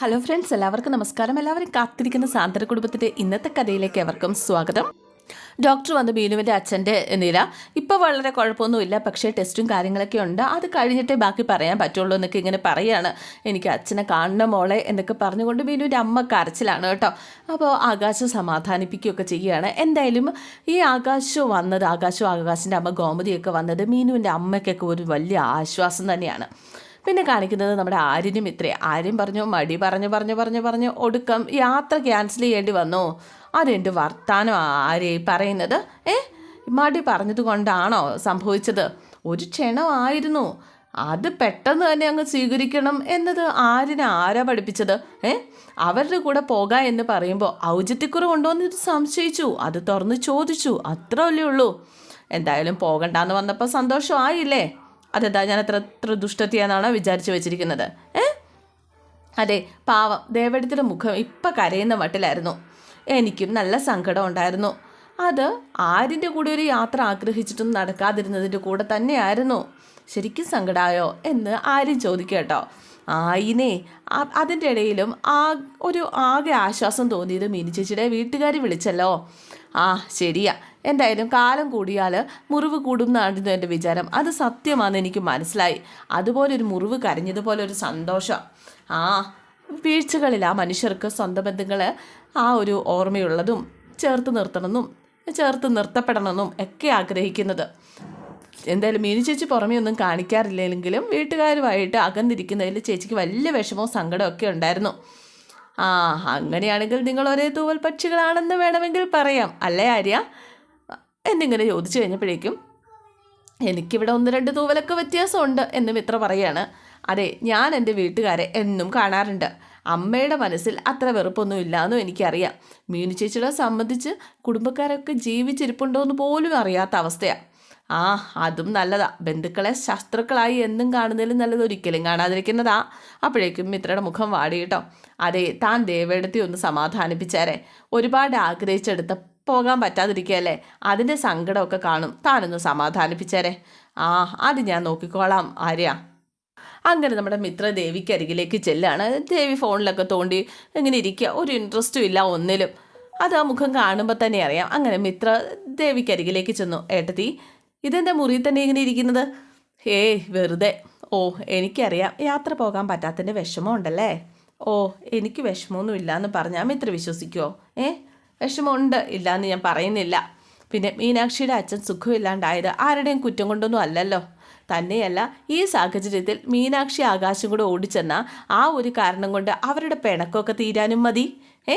Hello friends എല്ലാവർക്കും നമസ്കാരം. എല്ലാവരും കാത്തിരിക്കുന്ന സാന്ത്വന കുടുംബത്തിന്റെ ഇന്നത്തെ കഥയിലേക്ക് എവർക്കും സ്വാഗതം. ഡോക്ടർ വന്ന് ബീനുവിന്റെ അച്ഛന്റെ നില ഇപ്പോൾ വളരെ കുഴപ്പമൊന്നുമില്ല. പക്ഷേ ടെസ്റ്റും കാര്യങ്ങളൊക്കെ ഉണ്ട്. അത് കഴിഞ്ഞിട്ടേ ബാക്കി പറയാൻ പറ്റുള്ളൂ എന്നൊക്കെ ഇങ്ങനെ പറയാണ്. എനിക്ക് അച്ഛനെ കാണണം മോളെ എന്നൊക്കെ പറഞ്ഞുകൊണ്ട് ബീനുവിന്റെ അമ്മ കരച്ചിലാണ് കേട്ടോ. അപ്പോൾ ആകാശം സമാധാനിപ്പിക്കുകയൊക്കെ ചെയ്യുകയാണ്. എന്തായാലും ഈ ആകാശം വന്നത് ആകാശവും ആകാശിന്റെ അമ്മ ഗോമതിയൊക്കെ വന്നത് മീനുവിന്റെ അമ്മയ്ക്കൊക്കെ ഒരു വലിയ ആശ്വാസം തന്നെയാണ്. പിന്നെ കാണിക്കുന്നത് നമ്മുടെ ആര്യനും ഇത്രേ. ആര്യം പറഞ്ഞു മടി പറഞ്ഞു പറഞ്ഞു പറഞ്ഞു പറഞ്ഞു ഒടുക്കം യാത്ര ക്യാൻസൽ ചെയ്യേണ്ടി വന്നു. അതെന്റെ വർത്താനം ആരേ പറയുന്നത്? ഏ? മടി പറഞ്ഞത് കൊണ്ടാണോ സംഭവിച്ചത്? ഒരു ക്ഷണമായിരുന്നു അത് പെട്ടെന്ന് തന്നെ അങ്ങ് സ്വീകരിക്കണം എന്നത് ആരിനെ ആരാ പഠിപ്പിച്ചത്? ഏ? അവരുടെ കൂടെ പോകാം എന്ന് പറയുമ്പോൾ ഔചിത്യക്കുറവുണ്ടോ എന്ന് സംശയിച്ചു. അത് തുറന്ന് ചോദിച്ചു. അത്ര അല്ലേ ഉള്ളൂ. എന്തായാലും പോകണ്ടെന്ന് വന്നപ്പോൾ സന്തോഷമായില്ലേ? അതെന്താ? ഞാൻ അത്ര അത്ര ദുഷ്ടത്തിയാണെന്നാണ് വിചാരിച്ചു വെച്ചിരിക്കുന്നത്. ഏ? അതെ പാവം. ദേവടത്തിന്റെ മുഖം ഇപ്പം കരയുന്ന മട്ടിലായിരുന്നു. എനിക്കും നല്ല സങ്കടം ഉണ്ടായിരുന്നു. അത് ആരിന്റെ കൂടെ ഒരു യാത്ര ആഗ്രഹിച്ചിട്ടും നടക്കാതിരുന്നതിന്റെ കൂടെ തന്നെയായിരുന്നു. ശരിക്കും സങ്കടമായോ എന്ന് ആരും ചോദിക്കട്ടോ ആയിനേ അതിന്റെ ഇടയിലും ആ ഒരു ആകെ ആശ്വാസം തോന്നിയത് മിനി ചേച്ചിയുടെ വീട്ടുകാർ വിളിച്ചല്ലോ. ആ ശരിയാ. എന്തായാലും കാലം കൂടിയാൽ മുറിവ് കൂടുന്നായിരുന്നു എന്റെ വിചാരം. അത് സത്യമാണെന്ന് എനിക്ക് മനസ്സിലായി. അതുപോലെ ഒരു മുറിവ് കരഞ്ഞതുപോലെ ഒരു സന്തോഷം. ആ വീഴ്ചകളിൽ ആ മനുഷ്യർക്ക് സ്വന്തം ബന്ധങ്ങൾ ആ ഒരു ഓർമ്മയുള്ളതും ചേർത്ത് നിർത്തണമെന്നും ചേർത്ത് നിർത്തപ്പെടണമെന്നും ഒക്കെ ആഗ്രഹിക്കുന്നത്. എന്തായാലും മീനു ചേച്ചി പുറമേ ഒന്നും കാണിക്കാറില്ലെങ്കിലും വീട്ടുകാരുമായിട്ട് അകന്നിരിക്കുന്നതിൽ ചേച്ചിക്ക് വലിയ വിഷമവും സങ്കടവും ഒക്കെ ഉണ്ടായിരുന്നു. ആ അങ്ങനെയാണെങ്കിൽ നിങ്ങൾ ഒരേ തൂവൽ പക്ഷികളാണെന്ന് വേണമെങ്കിൽ പറയാം. അല്ലേ ആര്യ? എന്നിങ്ങനെ ചോദിച്ചു കഴിഞ്ഞപ്പോഴേക്കും എനിക്കിവിടെ ഒന്ന് രണ്ട് തൂവലൊക്കെ വ്യത്യാസമുണ്ട് എന്ന് മിത്ര പറയാണ്. അതെ ഞാൻ എന്റെ വീട്ടുകാരെ എന്നും കാണാറുണ്ട്. അമ്മയുടെ മനസ്സിൽ അത്ര വെറുപ്പൊന്നും ഇല്ലാന്നും എനിക്കറിയാം. മീനു ചേച്ചിയുടെ സംബന്ധിച്ച് കുടുംബക്കാരൊക്കെ ജീവിച്ചിരിപ്പുണ്ടോ എന്ന് പോലും അറിയാത്ത അവസ്ഥയാണ് ആ അതും നല്ലതാ. ബന്ധുക്കളെ ശസ്ത്രുക്കളായി എന്നും കാണുന്നതിലും നല്ലത് ഒരിക്കലും കാണാതിരിക്കുന്നതാ. അപ്പോഴേക്കും മിത്രയുടെ മുഖം വാടി കേട്ടോ. അതെ താൻ ദേവേടത്തി ഒന്ന് സമാധാനിപ്പിച്ചാരെ. ഒരുപാട് ആഗ്രഹിച്ചെടുത്ത പോകാൻ പറ്റാതിരിക്കുകയല്ലേ അതിന്റെ സങ്കടമൊക്കെ കാണും. താനൊന്ന് സമാധാനിപ്പിച്ചേരെ. ആ അത് ഞാൻ നോക്കിക്കോളാം ആര്യ. അങ്ങനെ നമ്മുടെ മിത്ര ദേവിക്കരികിലേക്ക് ചെല്ലാണ്. ദേവി ഫോണിലൊക്കെ തോണ്ടി ഇങ്ങനെ ഇരിക്കുക. ഒരു ഇൻട്രസ്റ്റും ഇല്ല ഒന്നിലും. അത് ആ മുഖം കാണുമ്പോൾ തന്നെ അറിയാം. അങ്ങനെ മിത്ര ദേവിക്കരികിലേക്ക് ചെന്നു. ഏട്ടത്തി ഇതെന്താ മുറിയിൽ തന്നെ ഇങ്ങനെ ഇരിക്കുന്നത്? ഏയ് വെറുതെ. ഓ എനിക്കറിയാം. യാത്ര പോകാൻ പറ്റാത്തതിന്റെ വിഷമം ഉണ്ടല്ലേ ഓ എനിക്ക് വിഷമമൊന്നും എന്ന് പറഞ്ഞാൽ മിത്ര വിശ്വസിക്കുമോ ഏ വിഷമമുണ്ട്. ഇല്ലയെന്ന് ഞാൻ പറയുന്നില്ല. പിന്നെ മീനാക്ഷിയുടെ അച്ഛൻ സുഖമില്ലാണ്ടായത് ആരുടെയും കുറ്റം കൊണ്ടൊന്നും അല്ലല്ലോ. തന്നെയല്ല ഈ സാഹചര്യത്തിൽ മീനാക്ഷി ആകാശം കൂടെ ഓടിച്ചെന്ന ആ ഒരു കാരണം കൊണ്ട് അവരുടെ പിണക്കമൊക്കെ തീരാനും മതി. ഏ?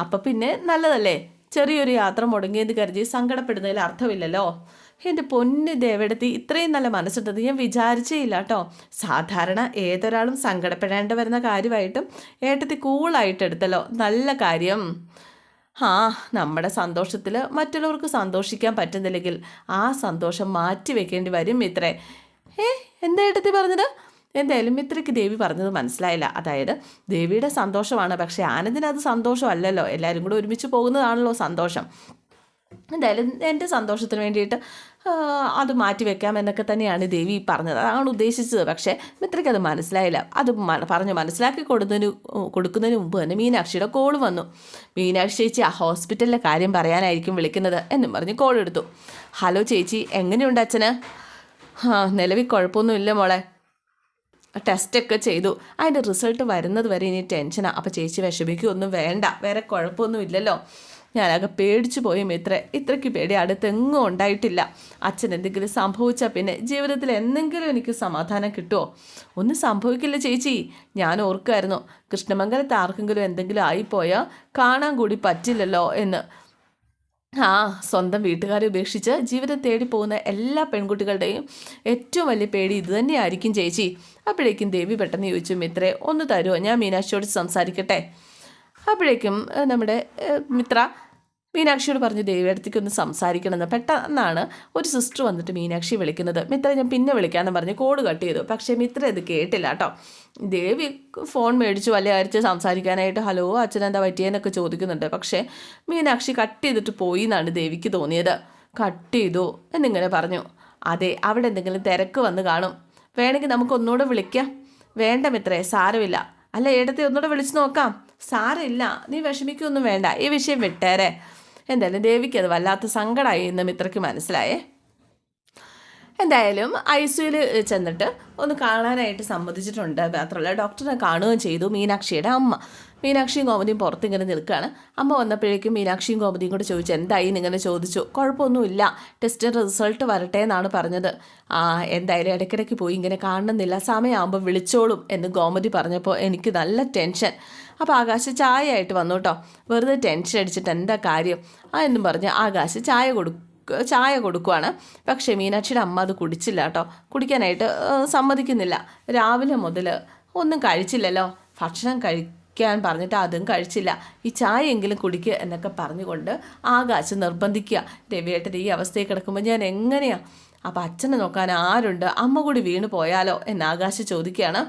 അപ്പം പിന്നെ നല്ലതല്ലേ? ചെറിയൊരു യാത്ര മുടങ്ങിയെന്ന് കരുതി സങ്കടപ്പെടുന്നതിൽ അർത്ഥമില്ലല്ലോ. എന്റെ പൊന്ന് ദേവടത്തി ഇത്രയും നല്ല മനസ്സുണ്ടെന്ന് ഞാൻ വിചാരിച്ചേ ഇല്ല കേട്ടോ. സാധാരണ ഏതൊരാളും സങ്കടപ്പെടേണ്ടി വരുന്ന കാര്യമായിട്ടും ഏട്ടത്തി കൂളായിട്ട് എടുത്തല്ലോ. നല്ല കാര്യം. ആ നമ്മുടെ സന്തോഷത്തിൽ മറ്റുള്ളവർക്ക് സന്തോഷിക്കാൻ പറ്റുന്നില്ലെങ്കിൽ ആ സന്തോഷം മാറ്റി വെക്കേണ്ടി വരും മിത്രേ. ഏ എന്താ ഏട്ടത്തി പറഞ്ഞത്? എന്തായാലും മിത്രയ്ക്ക് ദേവി പറഞ്ഞത് മനസ്സിലായില്ല. അതായത് ദേവിയുടെ സന്തോഷമാണ് പക്ഷേ ആനന്ദിന് അത് സന്തോഷമല്ലല്ലോ. എല്ലാവരും കൂടെ ഒരുമിച്ച് പോകുന്നതാണല്ലോ സന്തോഷം. എന്തായാലും എന്റെ സന്തോഷത്തിന് വേണ്ടിയിട്ട് അത് മാറ്റി വെക്കാം എന്നൊക്കെ തന്നെയാണ് ദേവി പറഞ്ഞത്. അതാണ് ഉദ്ദേശിച്ചത്. പക്ഷേ മിത്രയ്ക്ക് അത് മനസ്സിലായില്ല. അത് പറഞ്ഞു മനസ്സിലാക്കി കൊടുക്കുന്നതിന് കൊടുക്കുന്നതിന് മുമ്പ് തന്നെ മീനാക്ഷിയുടെ കോൾ വന്നു. മീനാക്ഷി ചേച്ചി ആ ഹോസ്പിറ്റലിലെ കാര്യം പറയാനായിരിക്കും വിളിക്കുന്നത് എന്നും പറഞ്ഞ് കോൾ എടുത്തു. ഹലോ ചേച്ചി എങ്ങനെയുണ്ട് അച്ഛന്? ആ നിലവിൽ കുഴപ്പമൊന്നുമില്ല മോളെ. ടെസ്റ്റൊക്കെ ചെയ്തു. അതിന്റെ റിസൾട്ട് വരുന്നത് വരെ ഇനി ടെൻഷനാണ് അപ്പോൾ ചേച്ചി വിഷമിക്കുകയൊന്നും വേണ്ട. വേറെ കുഴപ്പമൊന്നും ഞാനൊക്കെ പേടിച്ചു പോയി മിത്ര. ഇത്രയ്ക്ക് പേടി അടുത്തെങ്ങും ഉണ്ടായിട്ടില്ല. അച്ഛൻ എന്തെങ്കിലും സംഭവിച്ചാൽ പിന്നെ ജീവിതത്തിൽ എന്തെങ്കിലും എനിക്ക് സമാധാനം കിട്ടുമോ ഒന്നും സംഭവിക്കില്ല ചേച്ചി. ഞാൻ ഓർക്കുമായിരുന്നു കൃഷ്ണമംഗലത്ത് ആർക്കെങ്കിലും എന്തെങ്കിലും ആയിപ്പോയാൽ കാണാൻ കൂടി പറ്റില്ലല്ലോ എന്ന്. ആ സ്വന്തം വീട്ടുകാരെ ഉപേക്ഷിച്ച് ജീവിതം തേടി പോകുന്ന എല്ലാ പെൺകുട്ടികളുടെയും ഏറ്റവും വലിയ പേടി ഇത് തന്നെയായിരിക്കും ചേച്ചി. അപ്പോഴേക്കും ദേവി പെട്ടെന്ന് ചോദിച്ചു മിത്രേ ഒന്ന് തരുമോ ഞാൻ മീനാക്ഷിയോട് സംസാരിക്കട്ടെ. അപ്പോഴേക്കും നമ്മുടെ മിത്ര മീനാക്ഷിയോട് പറഞ്ഞു ദേവിയടുത്തേക്ക് ഒന്ന് സംസാരിക്കണമെന്ന് പെട്ടെന്നാണ് ഒരു സിസ്റ്റർ വന്നിട്ട് മീനാക്ഷി വിളിക്കുന്നത്. മിത്ര ഞാൻ പിന്നെ വിളിക്കാമെന്ന് പറഞ്ഞ് കോഡ് കട്ട് ചെയ്തു. പക്ഷേ മിത്ര ഇത് കേട്ടില്ല കേട്ടോ. ദേവി ഫോൺ മേടിച്ചു വല്ല അരിച്ച് സംസാരിക്കാനായിട്ട് ഹലോ അച്ഛനെന്താ പറ്റിയെന്നൊക്കെ ചോദിക്കുന്നുണ്ട്. പക്ഷേ മീനാക്ഷി കട്ട് ചെയ്തിട്ട് പോയി എന്നാണ് ദേവിക്ക് തോന്നിയത്. കട്ട് ചെയ്തു എന്നിങ്ങനെ പറഞ്ഞു. അതെ അവിടെ എന്തെങ്കിലും തിരക്ക് വന്ന് കാണും. വേണമെങ്കിൽ നമുക്ക് ഒന്നുകൂടെ വിളിക്കാം. വേണ്ട മിത്രേ സാരമില്ല. അല്ല ഏടത്തെ ഒന്നുകൂടെ വിളിച്ചു നോക്കാം. സാരമില്ല. നീ വിഷമിക്കൊന്നും വേണ്ട. ഈ വിഷയം വിട്ടേരെ. എന്തായാലും ദേവിക്ക് അത് വല്ലാത്ത സങ്കടമായി എന്ന് മിത്രയ്ക്ക് മനസ്സിലായേ. എന്തായാലും ഐ സിയിൽ ചെന്നിട്ട് ഒന്ന് കാണാനായിട്ട് സമ്മതിച്ചിട്ടുണ്ട്. മാത്രമല്ല ഡോക്ടറെ കാണുകയും ചെയ്തു മീനാക്ഷിയുടെ അമ്മ. മീനാക്ഷിയും കോമതിയും പുറത്തിങ്ങനെ നിൽക്കുകയാണ്. അമ്മ വന്നപ്പോഴേക്കും മീനാക്ഷിയും കോമതിയും കൂടെ ചോദിച്ചു എന്തായി? എന്നിങ്ങനെ ചോദിച്ചു. കുഴപ്പമൊന്നുമില്ല. ടെസ്റ്റ് റിസൾട്ട് വരട്ടെ എന്നാണ് പറഞ്ഞത്. ആ എന്തായാലും ഇടയ്ക്കിടയ്ക്ക് പോയി ഇങ്ങനെ കാണുന്നില്ല സമയമാകുമ്പോൾ വിളിച്ചോളും എന്ന് ഗോമതി പറഞ്ഞപ്പോൾ എനിക്ക് നല്ല ടെൻഷൻ. അപ്പോൾ ആകാശ് ചായ ആയിട്ട് വന്നു കേട്ടോ വെറുതെ ടെൻഷൻ അടിച്ചിട്ട് എന്താ കാര്യം? ആ എന്നും പറഞ്ഞ് ആകാശ് ചായ കൊടുക്കും ചായ കൊടുക്കുവാണ്. പക്ഷേ മീനാക്ഷിയുടെ അമ്മ അത് കുടിച്ചില്ല കേട്ടോ. കുടിക്കാനായിട്ട് സമ്മതിക്കുന്നില്ല. രാവിലെ മുതൽ ഒന്നും കഴിച്ചില്ലല്ലോ. ഭക്ഷണം കഴിക്കാൻ പറഞ്ഞിട്ട് അതും കഴിച്ചില്ല. ഈ ചായ എങ്കിലും കുടിക്കുക എന്നൊക്കെ പറഞ്ഞുകൊണ്ട് ആകാശ് നിർബന്ധിക്കുക. രവിയേട്ടൻ ഈ അവസ്ഥയിൽ കിടക്കുമ്പോൾ ഞാൻ എങ്ങനെയാ? അപ്പം അച്ഛനെ നോക്കാൻ ആരുണ്ട്? അമ്മ കൂടി വീണ് പോയാലോ എന്ന് ആകാശ് ചോദിക്കുകയാണ്.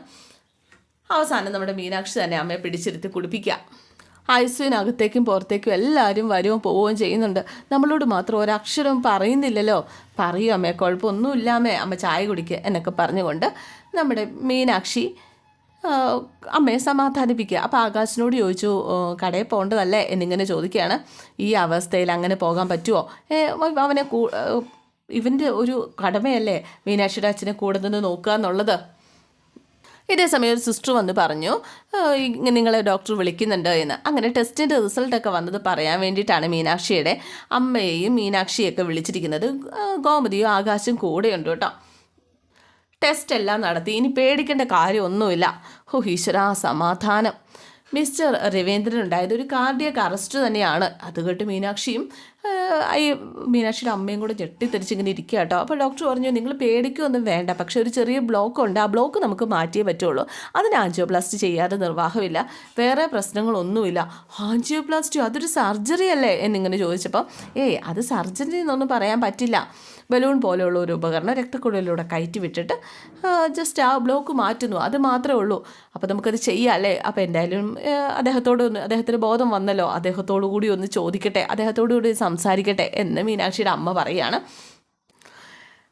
അവസാനം നമ്മുടെ മീനാക്ഷി തന്നെ അമ്മയെ പിടിച്ചിരുത്തി കുടിപ്പിക്കുക. ഐസിനകത്തേക്കും പുറത്തേക്കും എല്ലാവരും വരുകയും പോവുകയും ചെയ്യുന്നുണ്ട്. നമ്മളോട് മാത്രം ഒരക്ഷരവും പറയുന്നില്ലല്ലോ. പറയൂ അമ്മേ കുഴപ്പമൊന്നുമില്ല അമ്മേ. ചായ കുടിക്കുക എന്നൊക്കെ പറഞ്ഞുകൊണ്ട് നമ്മുടെ മീനാക്ഷി അമ്മയെ സമാധാനിപ്പിക്കുക. അപ്പോൾ ആകാശിനോട് ചോദിച്ചു "ഓ, കടയിൽ പോകേണ്ടതല്ലേ? എന്നിങ്ങനെ ചോദിക്കുകയാണ്. ഈ അവസ്ഥയിൽ അങ്ങനെ പോകാൻ പറ്റുമോ അവനെ ഇവന്റെ ഒരു കടമയല്ലേ മീനാക്ഷിയുടെ അച്ഛനെ കൂടെ നിന്ന് നോക്കുക എന്നുള്ളത്? ഇതേ സമയം ഒരു സിസ്റ്റർ വന്ന് പറഞ്ഞു "ആ, ഇങ്ങനെ നിങ്ങളെ ഡോക്ടർ വിളിക്കുന്നുണ്ട് എന്ന്. അങ്ങനെ ടെസ്റ്റിന്റെ റിസൾട്ടൊക്കെ വന്നത് പറയാൻ വേണ്ടിയിട്ടാണ് മീനാക്ഷിയുടെ അമ്മയെയും മീനാക്ഷിയൊക്കെ വിളിച്ചിരിക്കുന്നത്. ഗോമതിയും ആകാശം കൂടെയുണ്ട് കേട്ടോ. ടെസ്റ്റ് എല്ലാം നടത്തി. ഇനി പേടിക്കേണ്ട കാര്യമൊന്നുമില്ല. ഓ ഈശ്വര സമാധാനം. മിസ്റ്റർ രവീന്ദ്രൻ ഉണ്ടായത് ഒരു കാർഡിയക് അറസ്റ്റ് തന്നെയാണ്. അത് കേട്ട് മീനാക്ഷിയും ഈ മീനാക്ഷിയുടെ അമ്മയും കൂടെ ഞെട്ടിത്തെറിച്ചിങ്ങനെ ഇരിക്കുക കേട്ടോ അപ്പോൾ ഡോക്ടർ പറഞ്ഞു നിങ്ങൾ പേടിക്കൊന്നും വേണ്ട. പക്ഷേ ഒരു ചെറിയ ബ്ലോക്ക് ഉണ്ട്. ആ ബ്ലോക്ക് നമുക്ക് മാറ്റിയേ പറ്റുള്ളൂ. അതിന് ആൻജിയോപ്ലാസ്റ്റി ചെയ്യാതെ നിർവാഹമില്ല. വേറെ പ്രശ്നങ്ങളൊന്നുമില്ല. ആൻജിയോപ്ലാസ്റ്റി? അതൊരു സർജറി അല്ലേ? എന്നിങ്ങനെ ചോദിച്ചപ്പോൾ ഏയ് അത് സർജറി എന്നൊന്നും പറയാൻ പറ്റില്ല. ബലൂൺ പോലെയുള്ള ഒരു ഉപകരണം രക്തക്കുഴലിലൂടെ കയറ്റി വിട്ടിട്ട് ജസ്റ്റ് ആ ബ്ലോക്ക് മാറ്റുന്നു. അത് മാത്രമേ ഉള്ളൂ. അപ്പോൾ നമുക്കത് ചെയ്യാം അല്ലേ? അപ്പോൾ എന്തായാലും അദ്ദേഹത്തോട് ഒന്ന് അദ്ദേഹത്തിന് ബോധം വന്നല്ലോ. അദ്ദേഹത്തോടു കൂടി ഒന്ന് ചോദിക്കട്ടെ. അദ്ദേഹത്തോടു കൂടി സംസാരിക്കട്ടെ എന്ന് മീനാക്ഷിയുടെ അമ്മ പറയുകയാണ്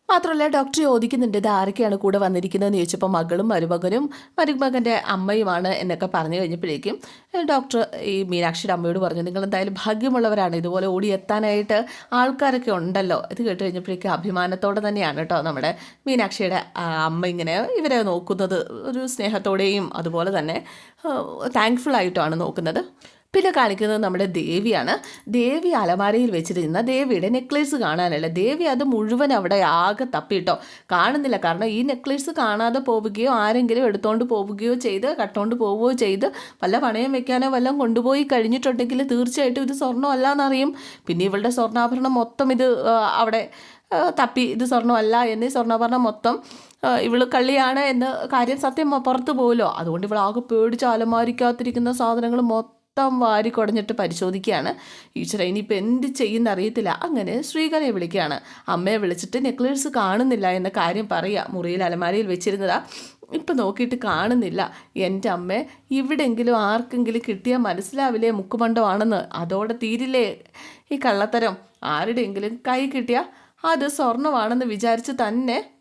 മാത്രമല്ല ഡോക്ടർ ചോദിക്കുന്നുണ്ട് ഇത് ആരൊക്കെയാണ് കൂടെ വന്നിരിക്കുന്നതെന്ന് ചോദിച്ചപ്പോൾ മകളും മരുമകനും മരുമകന്റെ അമ്മയുമാണ് എന്നൊക്കെ പറഞ്ഞു കഴിഞ്ഞപ്പോഴേക്കും ഡോക്ടർ ഈ മീനാക്ഷിയുടെ അമ്മയോട് പറഞ്ഞു നിങ്ങൾ എന്തായാലും ഭാഗ്യമുള്ളവരാണ് ഇതുപോലെ ഓടിയെത്താനായിട്ട് ആൾക്കാരൊക്കെ ഉണ്ടല്ലോ. ഇത് കേട്ട് കഴിഞ്ഞപ്പോഴേക്കും അഭിമാനത്തോടെ തന്നെയാണ് കേട്ടോ നമ്മുടെ മീനാക്ഷിയുടെ അമ്മ ഇങ്ങനെ ഇവരെ നോക്കുന്നത് ഒരു സ്നേഹത്തോടെയും അതുപോലെ തന്നെ താങ്ക്ഫുൾ ആയിട്ടുമാണ് നോക്കുന്നത്. പിന്നെ കാണിക്കുന്നത് നമ്മുടെ ദേവിയാണ്. ദേവി അലമാരയിൽ വെച്ചിരുന്ന ദേവിയുടെ നെക്ലേസ് കാണാനല്ല? ദേവി അത് മുഴുവൻ അവിടെ ആകെ തപ്പിട്ടോ കാണുന്നില്ല. കാരണം ഈ നെക്ലേസ് കാണാതെ പോവുകയോ ആരെങ്കിലും എടുത്തുകൊണ്ട് പോവുകയോ ചെയ്ത് കട്ടുകൊണ്ട് പോവുകയോ ചെയ്ത് വല്ല പണയം വെക്കാനോ വല്ലതും കൊണ്ടുപോയി കഴിഞ്ഞിട്ടുണ്ടെങ്കിൽ തീർച്ചയായിട്ടും ഇത് സ്വർണമല്ല എന്നറിയും പിന്നെ ഇവളുടെ സ്വർണാഭരണം മൊത്തം ഇത് അവിടെ തപ്പി. ഇത് സ്വർണമല്ല എന്നീ സ്വർണാഭരണം മൊത്തം ഇവൾ കള്ളിയാണ് എന്ന് കാര്യം സത്യം പുറത്തു പോകുമല്ലോ അതുകൊണ്ട് ഇവൾ ആകെ പേടിച്ച് അലമാരിക്കാത്തിരിക്കുന്ന സാധനങ്ങൾ മൊത്തം വാരി കുടഞ്ഞിട്ട് പരിശോധിക്കുകയാണ്. ഈശ്വര ഇനിയിപ്പോൾ എന്ത് ചെയ്യുന്ന അറിയത്തില്ല. അങ്ങനെ ശ്രീകലയെ വിളിക്കുകയാണ്. അമ്മയെ വിളിച്ചിട്ട് നെക്ലേഴ്സ് കാണുന്നില്ല എന്ന കാര്യം പറയുക മുറിയിൽ അലമാരയിൽ വെച്ചിരുന്നതാ. ഇപ്പം നോക്കിയിട്ട് കാണുന്നില്ല. എന്റെ അമ്മ ഇവിടെങ്കിലും ആർക്കെങ്കിലും കിട്ടിയാൽ മനസ്സിലാവില്ലേ മുക്കുമണ്ടമാണെന്ന് അതോടെ തീരില്ലേ ഈ കള്ളത്തരം? ആരുടെയെങ്കിലും കൈ കിട്ടിയാൽ അത് സ്വർണമാണെന്ന് വിചാരിച്ച് തന്നെ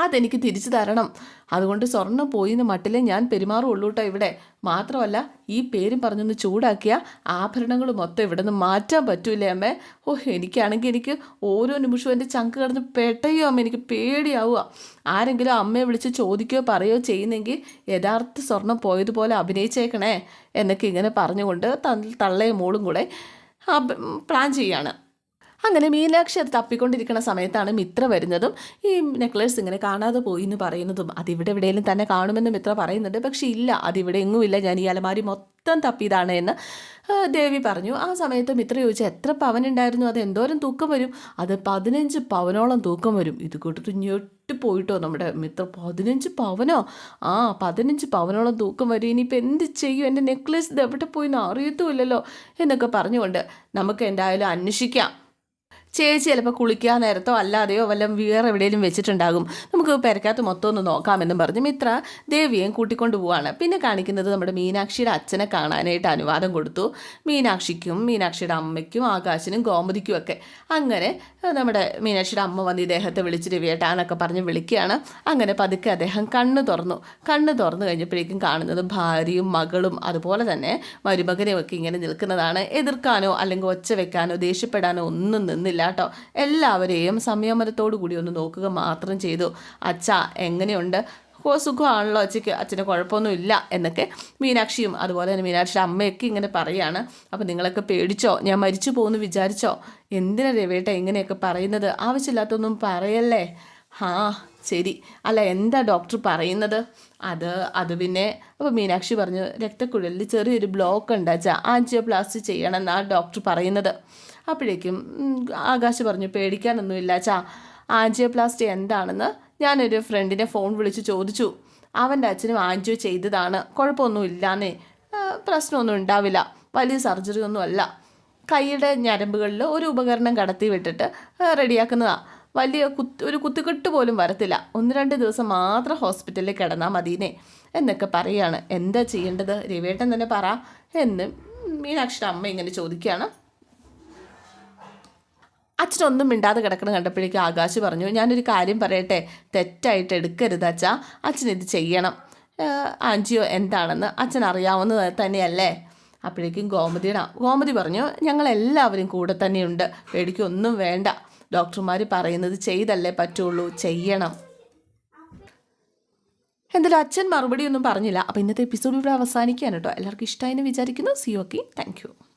അതെനിക്ക് തിരിച്ചു തരണം. അതുകൊണ്ട് സ്വർണം പോയിന്ന് മട്ടിലേ ഞാൻ പെരുമാറുള്ളൂ കേട്ടോ ഇവിടെ. മാത്രമല്ല ഈ പേരും പറഞ്ഞൊന്ന് ചൂടാക്കിയ ആഭരണങ്ങൾ മൊത്തം ഇവിടെ നിന്ന് മാറ്റാൻ പറ്റൂലേ അമ്മേ. ഓ എനിക്കാണെങ്കിൽ എനിക്ക് ഓരോ നിമിഷവും എന്റെ ചങ്ക് കിടന്ന് പെട്ടയോ അമ്മ. എനിക്ക് പേടിയാവുക. ആരെങ്കിലും അമ്മയെ വിളിച്ച് ചോദിക്കുകയോ പറയുകയോ ചെയ്യുന്നെങ്കിൽ യഥാർത്ഥ സ്വർണം പോയതുപോലെ അഭിനയിച്ചേക്കണേ. എന്നൊക്കെ ഇങ്ങനെ പറഞ്ഞുകൊണ്ട് തള്ള- തള്ളയും മോളും കൂടെ പ്ലാൻ ചെയ്യാണ്. അങ്ങനെ മീനാക്ഷി അത് തപ്പിക്കൊണ്ടിരിക്കുന്ന സമയത്താണ് മിത്ര വരുന്നതും ഈ നെക്ലേസ് ഇങ്ങനെ കാണാതെ പോയി എന്ന് പറയുന്നതും. അതിവിടെ എവിടെയെങ്കിലും തന്നെ കാണുമെന്ന് മിത്ര പറയുന്നുണ്ട്. പക്ഷേ ഇല്ല അതിവിടെ എങ്ങുമില്ല. ഞാൻ ഈ അലമാരി മൊത്തം തപ്പിയതാണ് എന്ന് ദേവി പറഞ്ഞു. ആ സമയത്ത് മിത്ര ചോദിച്ചു എത്ര പവനുണ്ടായിരുന്നു അത് എന്തോരം തൂക്കം വരും? അത് പതിനഞ്ച് പവനോളം തൂക്കം വരും. ഇത് കൂട്ടിട്ട് ഞെട്ടി പോയിട്ടോ നമ്മുടെ മിത്ര? പതിനഞ്ച് പവനോ? ആ പതിനഞ്ച് പവനോളം തൂക്കം വരും. ഇനിയിപ്പോൾ എന്ത് ചെയ്യും? എന്റെ നെക്ലേസ് ഇത് എവിടെ പോയി എന്ന് അറിയത്തുമില്ലല്ലോ എന്നൊക്കെ പറഞ്ഞുകൊണ്ട് നമുക്ക് എന്തായാലും അന്വേഷിക്കാം. ചേച്ചി ചിലപ്പോൾ കുളിക്കാൻ നേരത്തോ അല്ലാതെയോ വല്ല വേറെ എവിടെയെങ്കിലും വെച്ചിട്ടുണ്ടാകും. നമുക്ക് പെരക്കകത്ത് മൊത്തം ഒന്ന് നോക്കാമെന്നും പറഞ്ഞ് മിത്ര ദേവിയെയും കൂട്ടിക്കൊണ്ട് പോവാണ്. പിന്നെ കാണിക്കുന്നത് നമ്മുടെ മീനാക്ഷിയുടെ അച്ഛനെ കാണാനായിട്ട് അനുവാദം കൊടുത്തു. മീനാക്ഷിക്കും മീനാക്ഷിയുടെ അമ്മയ്ക്കും ആകാശിനും ഗോമതിക്കും ഒക്കെ. അങ്ങനെ നമ്മുടെ മീനാക്ഷിയുടെ അമ്മ വന്ന് ഇദ്ദേഹത്തെ വിളിച്ച് രവിയേട്ടാന്നൊക്കെ പറഞ്ഞ് വിളിക്കുകയാണ്. അങ്ങനെ പതുക്കെ അദ്ദേഹം കണ്ണ് തുറന്നു. കണ്ണ് തുറന്നു കഴിഞ്ഞപ്പോഴേക്കും കാണുന്നത് ഭാര്യയും മകളും അതുപോലെ തന്നെ മരുമകനെയും ഒക്കെ ഇങ്ങനെ നിൽക്കുന്നതാണ്. എതിർക്കാനോ അല്ലെങ്കിൽ ഒച്ച വെക്കാനോ ദേഷ്യപ്പെടാനോ ഒന്നും നിന്നില്ല. കേട്ടോ എല്ലാവരെയും സംയമനത്തോടു കൂടി ഒന്ന് നോക്കുക മാത്രം ചെയ്തു. അച്ഛ എങ്ങനെയുണ്ട്? ഓ സുഖമാണല്ലോ അച്ഛക്ക് അച്ഛന് കുഴപ്പമൊന്നുമില്ല എന്നൊക്കെ മീനാക്ഷിയും അതുപോലെ തന്നെ മീനാക്ഷിയുടെ അമ്മയൊക്കെ ഇങ്ങനെ പറയാണ്. അപ്പോൾ നിങ്ങളൊക്കെ പേടിച്ചോ? ഞാൻ മരിച്ചു പോകുന്നു വിചാരിച്ചോ? എന്തിനാ രവേട്ട ഇങ്ങനെയൊക്കെ പറയുന്നത്? ആവശ്യമില്ലാത്തൊന്നും പറയല്ലേ? ആ ശരി. അല്ല എന്താ ഡോക്ടർ പറയുന്നത്? അത് അത് പിന്നെ അപ്പോൾ മീനാക്ഷി പറഞ്ഞു രക്തക്കുഴലിൽ ചെറിയൊരു ബ്ലോക്ക് ഉണ്ട് അച്ഛാ ആൻജിയോപ്ലാസ്റ്റി ചെയ്യണമെന്നാണ് ഡോക്ടർ പറയുന്നത്. അപ്പോഴേക്കും ആകാശ് പറഞ്ഞു പേടിക്കാനൊന്നുമില്ല അച്ഛാ ആൻജിയോപ്ലാസ്റ്റി എന്താണെന്ന് ഞാനൊരു ഫ്രണ്ടിനെ ഫോൺ വിളിച്ച് ചോദിച്ചു. അവന്റെ അച്ഛനും ആൻജിയോ ചെയ്തതാണ് കുഴപ്പമൊന്നും ഇല്ലാന്നേ പ്രശ്നമൊന്നും ഉണ്ടാവില്ല വലിയ സർജറി ഒന്നും അല്ല കൈയുടെ ഞരമ്പുകളിൽ ഒരു ഉപകരണം കടത്തി വിട്ടിട്ട് റെഡിയാക്കുന്നതാണ് റെഡിയാക്കുന്നതാ. വലിയ കുത്ത് ഒരു കുത്തുകെട്ട് പോലും വരത്തില്ല. ഒന്ന് രണ്ട് ദിവസം മാത്രം ഹോസ്പിറ്റലിൽ കിടന്നാൽ മതിനെ എന്നൊക്കെ പറയാണ്. എന്താ ചെയ്യേണ്ടത്? രവിയേട്ടൻ തന്നെ പറ എന്ന് മീനാക്ഷിയുടെ അമ്മ ഇങ്ങനെ ചോദിക്കുകയാണ്. അച്ഛനൊന്നും മിണ്ടാതെ കിടക്കണം കണ്ടപ്പോഴേക്കും ആകാശ് പറഞ്ഞു ഞാനൊരു കാര്യം പറയട്ടെ തെറ്റായിട്ട് എടുക്കരുത് അച്ഛാ. അച്ഛൻ ഇത് ചെയ്യണം. ആഞ്ചിയോ എന്താണെന്ന് അച്ഛൻ അറിയാവുന്നത് തന്നെയല്ലേ? അപ്പോഴേക്കും ഗോമതിയുടെ ഗോമതി പറഞ്ഞു ഞങ്ങളെല്ലാവരും കൂടെ തന്നെയുണ്ട്. പേടിക്കൊന്നും വേണ്ട. ഡോക്ടർമാർ പറയുന്നത് ചെയ്തല്ലേ പറ്റുള്ളൂ ചെയ്യണം. എന്തായാലും അച്ഛൻ മറുപടി ഒന്നും പറഞ്ഞില്ല. അപ്പോൾ ഇന്നത്തെ എപ്പിസോഡ് ഇവിടെ അവസാനിക്കുകയാണ് കേട്ടോ. എല്ലാവർക്കും ഇഷ്ടമായി വിചാരിക്കുന്നു. C okay thank